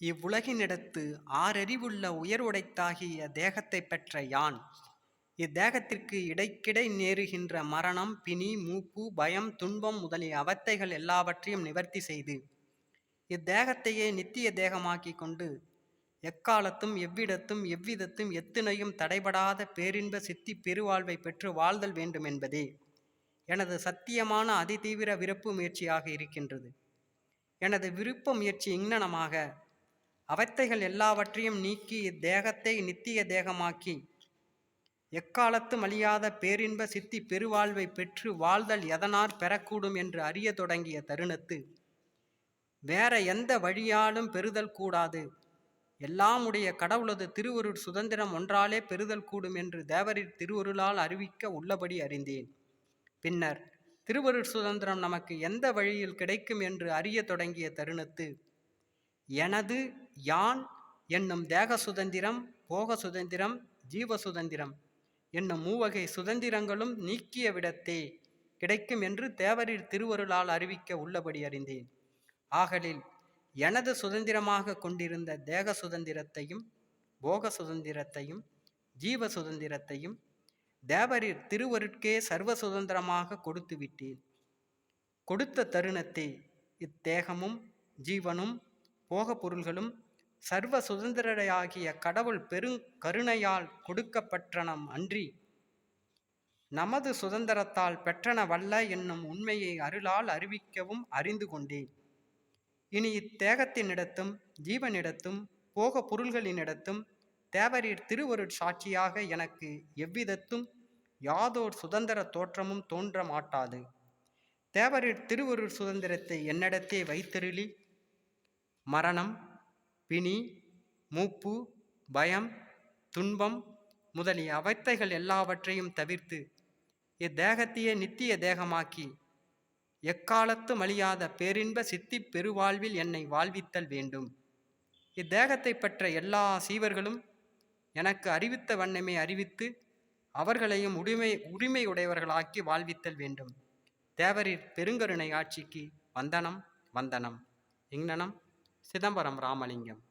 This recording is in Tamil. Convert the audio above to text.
இவ்வுலகினிடத்து ஆறறிவுள்ள உயர் உடைத்தாகிய தேகத்தைப் பெற்ற யான்? இத்தேகத்திற்கு இடைக்கிடை நேருகின்ற மரணம் பிணி மூப்பு பயம் துன்பம் முதலிய அவத்தைகள் எல்லாவற்றையும் நிவர்த்தி செய்து இத்தேகத்தையே நித்திய தேகமாக்கி கொண்டு எக்காலத்தும் எவ்விடத்தும் எவ்விதத்தும் எத்தனையும் தடைபடாத பேரின்ப சித்தி பெருவாழ்வை பெற்று வாழ்தல் வேண்டும் என்பதே எனது சத்தியமான அதிதீவிர விருப்பு முயற்சியாக இருக்கின்றது. எனது விருப்ப முயற்சி இங்ஙனமாக அவத்தைகள் எல்லாவற்றையும் நீக்கி இத்தேகத்தை நித்திய தேகமாக்கி எக்காலத்தும் அழியாத பேரின்ப சித்தி பெருவாழ்வை பெற்று வாழ்தல் எதனார் பெறக்கூடும் என்று அறிய தொடங்கிய தருணத்து வேற எந்த வழியாலும் பெறுதல் கூடாது. எல்லாம் உடைய கடவுளது திருவருள் சுதந்திரம் ஒன்றாலே பெறுதல் கூடும் என்று தேவரின் திருவருளால் அறிவிக்க உள்ளபடி அறிந்தேன். பின்னர் திருவருட் சுதந்திரம் நமக்கு எந்த வழியில் கிடைக்கும் என்று அறிய தொடங்கிய தருணத்து எனது யான் என்னும் தேக சுதந்திரம் போக சுதந்திரம் ஜீவ சுதந்திரம். என்னும் மூவகை சுதந்திரங்களும் நீக்கிய விடத்தே கிடைக்கும் என்று தேவரின் திருவருளால் அறிவிக்க உள்ளபடி அறிந்தேன். ஆகலில் எனது சுதந்திரமாக கொண்டிருந்த தேக சுதந்திரத்தையும் போக சுதந்திரத்தையும் ஜீவ சுதந்திரத்தையும் தேவரின் திருவருட்கே சர்வ சுதந்திரமாக கொடுத்து விட்டேன். கொடுத்த தருணத்தே இத்தேகமும் ஜீவனும் போக பொருள்களும் சர்வ சுதந்திரராகிய கடவுள் பெருங் கருணையால் கொடுக்கப்பட்டனம் அன்றி நமது சுதந்திரத்தால் பெற்றன வல்ல என்னும் உண்மையை அருளால் அறிவிக்கவும் அறிந்து கொண்டேன். இனி இத்தேகத்தினிடத்தும் ஜீவனிடத்தும் போக பொருள்களினிடத்தும் தேவரீர் திருவருட் சாட்சியாக எனக்கு எவ்விதத்தும் யாதோர் சுதந்திர தோற்றமும் தோன்ற மாட்டாது. தேவரீர் திருவருட் சுதந்திரத்தை என்னிடத்தே வைத்தருளி மரணம் பிணி மூப்பு பயம் துன்பம் முதலிய அவத்தைகள் எல்லாவற்றையும் தவிர்த்து இத்தேகத்தையே நித்திய தேகமாக்கி எக்காலத்தும் அழியாத பேரின்ப சித்தி பெருவாழ்வில் என்னை வாழ்வித்தல் வேண்டும். இத்தேகத்தை பெற்ற எல்லா சீவர்களும் எனக்கு அறிவித்த வண்ணமே அறிவித்து அவர்களையும் உரிமை உரிமையுடையவர்களாக்கி வாழ்வித்தல் வேண்டும். தேவரின் பெருங்கருணை ஆட்சிக்கு வந்தனம் வந்தனம். இங்னனம் சிதம்பரம் ராமலிங்கம்.